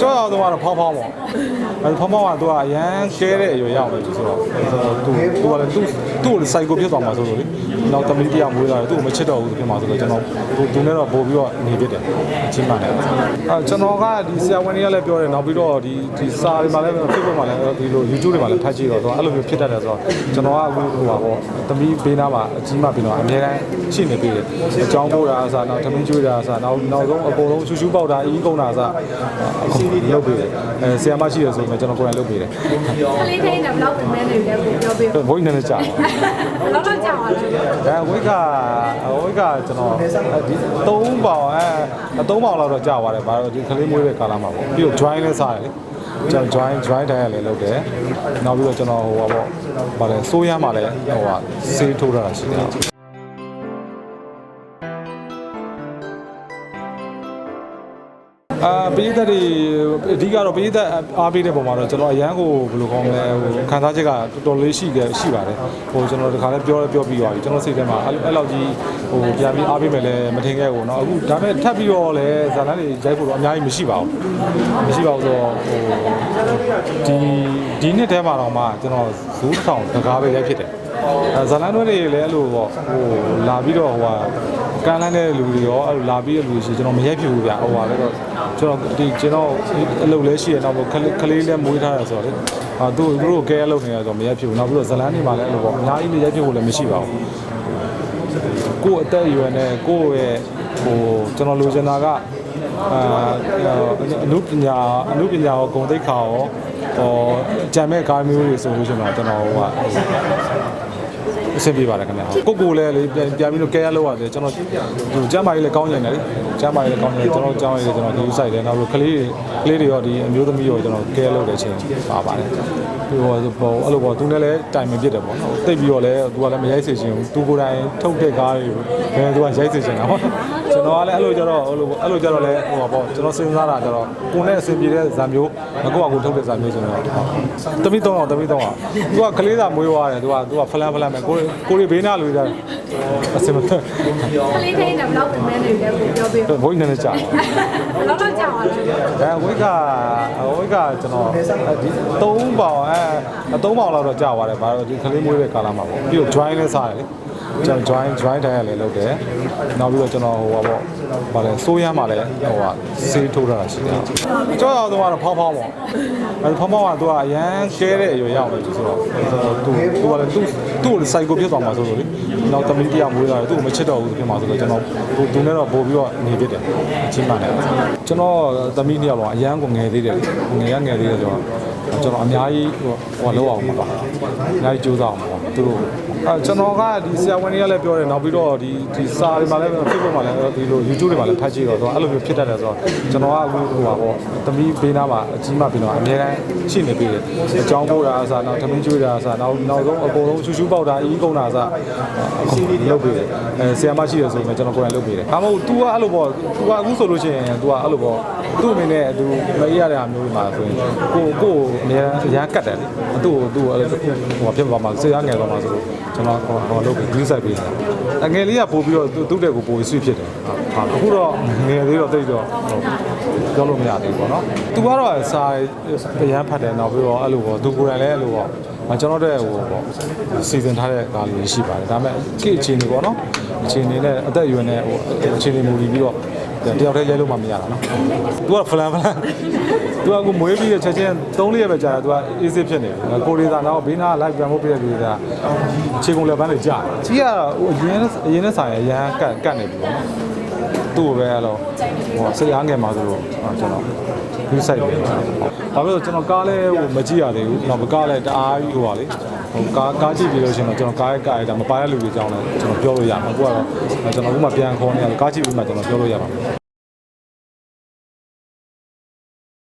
ကြောက်ရတော့ကတော့ဖောင်းဖောင်းပေါ့အဲဖောင်းဖောင်းကသူကအရန်ကဲတဲ့အရွယ်ရောက်တယ်ဆိုတော့သူသူကလည်းသူသူ့ကိုစိုက်ကိုဖြစ်သွားမှာဆိုလို့လေ နောက်သမီးတယောက်မွေးလာတယ်သူ့ကိုမချစ်တော့ဘူးဖြစ်မှာဆိုတော့ကျွန်တော်သူသူနဲ့တော့ပို့ပြီးတော့နေဖြစ်တယ်အချင်းမှန်တယ်အဲကျွန်တော်ကဒီဆရာဝန်တွေကလည်းပြောတယ်နောက်ပြီးတော့ဒီဒီစာတွေမှာလည်း Facebook မှာလည်းဒီလို YouTube တွေမှာလည်းဖတ်ကြည့်တော့သူအဲ့လိုမျိုးဖြစ်တတ်တယ်ဆိုတော့ကျွန်တော်ကအခုဟိုပါပေါ့သမီးဘေးနားမှာအကြီးမှပြီးတော့အများတန်းရှိနေပြီတယ်အကြောင်းပို့တာအစားနောက်သမီးကျွေးတာအစားနောက်နောက်ဆုံးအကုန်လုံးရှူရှူပေါက်တာအီးကုန်တာအစားအခုလုပ်ပေးတယ်အဲဆီယမရှိရဆိုရင်ကျွန်တော်ကိုယ်တိုင်လုပ်ပေးတယ်ကလေးထိန်းတယ်ဘယ်လောက်ဝင်မဲနေလဲကိုပြောပြဘိုးကြီးနဲ့ကြာဘယ်လောက်တော့ကြာပါလဲဒါဝိတ်ကဝိတ်ကကျွန်တော်ဒီ3ပေါင်အဲ3ပေါင်လောက်တော့ကြာသွားတယ်ဘာလို့ဒီကလေးမွေးတဲ့ကာလမှာပေါ့ပြီးတော့ join လဲစားတယ်လေကျွန်တော် join join တိုင်းရလဲလုပ်တယ်နောက်ပြီးတော့ကျွန်တော်ဟိုပါပေါ့ဗာလဲစိုးရမ်းမှာလဲဟိုဟာဆေးထိုးတာရှိတယ် အာပရိသတ်တွေအဓိကတော့ပရိသတ်အားပေးတဲ့ပုံမှာတော့ကျွန်တော်အရန်ကိုဘယ်လိုခေါ်မလဲဟိုခံစားချက်ကတော်တော်လေးရှိခဲ့ရှိပါတယ်ဟိုကျွန်တော်တခါလဲပြောလဲပြောပြီးသွားပြီကျွန်တော်စိတ်ထဲမှာအဲ့အဲ့လောက်ကြီးဟိုပြန်ပြီးအားပေးမယ်လဲမထင်ခဲ့ဘူးเนาะအခုဒါပေမဲ့ထပ်ပြီးတော့လဲဇာတ်လမ်းတွေရိုက်ဖို့တော့အများကြီးမရှိပါဘူးမရှိပါဘူးဆိုတော့ဟိုဒီဒီနှစ်ထဲမှာတော့မှကျွန်တော်ဇူးတစ်ထောင်တကားပဲရိုက်ဖြစ်တယ်အဲဇာတ်လမ်းတွေလည်းအဲ့လိုပေါ့ဟိုလာပြီးတော့ဟိုဟာ ကမ်းလန်းတဲ့လူတွေရောအဲ့လိုလာပြီးတဲ့လူတွေရှိကျွန်တော်မရိုက်ဖြစ်ဘူးဗျဟိုပါလေတော့ကျွန်တော်ဒီကျွန်တော်အလုပ်လဲရှိရတော့ခလေးခလေးလဲမွေးထားရဆိုတော့လေအာသူသူတို့ကဲအလုပ်နေရဆိုတော့မရိုက်ဖြစ်ဘူးနောက်ပြီးတော့ဇလန်းနေမှာလည်းအဲ့လိုပေါ့အများကြီးနေရိုက်ဖြစ်ဖို့လည်းမရှိပါဘူးကိုယ့်အသက်အရွယ်နဲ့ကိုယ့်ရဲ့ဟိုကျွန်တော်လိုချင်တာကအာအနုပညာအနုပညာရောဂုဏ်သိက္ခာရောဟောကြံမဲ့ကားမျိုးတွေဆိုလို့ရှိရင်တော့ကျွန်တော်ဟိုက အဆင်ပြေပါတယ်ခင်ဗျာကိုကိုလည်းလေပြန်ပြန်ပြီးတော့ကဲရလောက်ရတယ်ကျွန်တော်ဟိုကျမ်းမာရေးလည်းကောင်းနေတယ်လေကျမ်းမာရေးလည်းကောင်းနေတယ်ကျွန်တော်ကျမ်းမာရေးလည်းကျွန်တော်ဒီဥဆိုင်တယ်နောက်ပြီးကလေးကလေးတွေရောဒီအမျိုးသမီးရောကျွန်တော်ကဲလောက်တဲ့အချိန်ပါပါတယ်ပြီးတော့ဟိုအဲ့လိုပေါ့သူနဲ့လည်းတိုင်ပင်ဖြစ်တယ်ပေါ့နော်တိတ်ပြီးတော့လည်းသူကလည်းမရိုက်စေချင်ဘူးသူကိုယ်တိုင်ထုတ်တဲ့ကားတွေဘယ်သူကရိုက်စေချင်တာပေါ့ ကျွန်တော်ကလည်းအဲ့လိုကြတော့အဲ့လိုအဲ့လိုကြတော့လည်းဟိုပါပေါ့ကျွန်တော်စဉ်းစားတာကြတော့ကိုနဲ့အဆင်ပြေတဲ့ဇာမျိုးငကိုကကိုထုတ်တဲ့ဇာမျိုးဆိုတော့တမိတော့တမိတော့သူကကလေးသာမွေးသွားတယ်သူကသူကဖလန်ဖလန်ပဲကိုကိုရီဘေးနာလူကြတယ်အဆင်မပြေကလေးထိန်းတယ်ဘယ်လောက်ဝင်မဲနေလဲကိုပြောပြဘယ်ဘိုးကြီးနဲ့ကြာလောက်တော့ကြာပါလဲဒါဝိတ်ကဝိတ်ကကျွန်တော်ဒီ3ပေါင်အဲ3ပေါင်လောက်တော့ကြာသွားတယ်ဘာလို့ဒီကလေးမွေးတဲ့ကာလမှာပေါ့ပြီးတော့ join လဲစားတယ်လေ ကျွန်တော် join join တိုင်းရလဲလုပ်တယ်နောက်ပြီးတော့ကျွန်တော်ဟိုပါပေါ့ဗာလဲစိုးရမ်းမှာလဲဟိုဟာဆေးထိုးတာရှိတယ်ကြောက်ရတော့ကတော့ဖောင်းဖောင်းပေါ့အဲဖောင်းဖောင်းကသူကအရန်ကဲတဲ့အရွယ်ရောက်တယ်ဆိုတော့သူသူကလည်းသူ့သူ့ကိုစိုက်ကိုဖြစ်သွားမှာဆိုလို့လေနောက်သမီးတယောက်မွေးလာတယ်သူ့ကိုမချစ်တော့ဘူးဖြစ်မှာဆိုတော့ကျွန်တော်သူနဲ့တော့ပို့ပြီးတော့နေဖြစ်တယ်အချင်းမှန်တယ်ကျွန်တော်သမီးနှစ်ယောက်တော့အရန်ကိုငယ်သေးတယ်ငယ်ရငယ်သေးတယ်ဆိုတော့ ကျွန်တော်အများကြီးဟိုဟိုလောက်အောင်ပါအများကြီးကြိုးစားအောင်ပါသူတို့အဲကျွန်တော်ကဒီဆရာဝန်တွေကလည်းပြောတယ်နောက်ပြီးတော့ဒီဒီစာတွေမှာလည်း Facebook မှာလည်းဒီလို YouTube တွေမှာလည်းဖတ်ကြည့်တော့အဲ့လိုမျိုးဖြစ်တတ်တယ်ဆိုတော့ကျွန်တော်ကအခုဟိုပါပေါ့သမီးဘေးနားမှာအကြီးမှပြီးတော့အများတန်းရှိနေပြီတယ်အကြောင်းပို့တာအစားနောက်သမီးကျွေးတာအစားနောက်နောက်ဆုံးအကုန်လုံးရှူရှူပေါက်တာအီးကုန်တာအစားအခုလုပ်ပေးတယ်အဲဆရာမရှိရဆိုရင်ကျွန်တော်ကိုယ်တိုင်လုပ်ပေးတယ်ဒါမှမဟုတ် तू ကအဲ့လိုပေါ့ तू ကအခုဆိုလို့ရှိရင် तू ကအဲ့လိုပေါ့သူ့အနေနဲ့ तू မအေးရတဲ့အမျိုးတွေမှာဆိုရင်ကိုကို အများအရန်ကတ်တယ်လေသူ့ကိုသူ့အဲ့လိုဟိုဖြစ်သွားမှာဆရာငယ်သွားမှာဆိုလို့ကျွန်တော်ဟိုဟိုလုပ်ပြီး view site ပေးတယ်အငယ်လေးကပို့ပြီးတော့သူ့တဲ့ကိုပို့ပြီး switch ဖြစ်တယ်ဟာအခုတော့ငယ်သေးတော့တိတ်တော့ပြောလို့မရသေးဘူးပေါ့နော်သူကတော့စာအရန်ဖတ်တယ်နောက်ပြီးတော့အဲ့လိုပေါ့သူကိုယ်တိုင်လည်းအဲ့လိုပေါ့ကျွန်တော်တို့ဟိုပေါ့စီစဉ်ထားတဲ့ကားလေးရှိပါတယ်ဒါပေမဲ့ကိအခြေအနေပေါ့နော်အခြေအနေနဲ့အသက်အရွယ်နဲ့ဟိုအခြေအနေမူတည်ပြီးတော့ တယောက်တည်းရဲလို့မှမရတာနော်သူကဖလန်ဖလန်သူကကိုမွေးပြီးတဲ့ချက်ချင်း၃လေးရက်ပဲကြာတယ်သူကအေးစစ်ဖြစ်နေတယ်ကိုရီသာနောက်ဘေးနားလိုက်ပြန်ဖို့ပြည့်တဲ့လူတွေကခြေကုန်လက်ပန်းတွေကြာတယ်ကြီးကတော့ဟိုအရင်အရင်နဲ့ဆိုင်အရန်ကတ်ကတ်နေပြီပေါ့နော်သူ့ကိုပဲအဲ့လိုဟိုစိတ်အားငယ်မှာဆိုတော့ကျွန်တော်ဒီ site ပဲ။ဒါပေမဲ့ကျွန်တော်ကားလဲဟိုမကြည့်ရသေးဘူး။နောက်ကားလဲတအားကြီးဟိုပါလေ။ဟိုကားကားကြည့်ပြီးလို့ရှိရင်တော့ကျွန်တော်ကားရဲ့ကားရဲ့ဒါမပါရလူတွေအကြောင်းလဲကျွန်တော်ပြောလို့ရမှာ။အခုကတော့ကျွန်တော်အခုမှပြန်ခေါ်နေရတယ်ကားကြည့်ပြီးမှကျွန်တော်ပြောလို့ရပါမယ်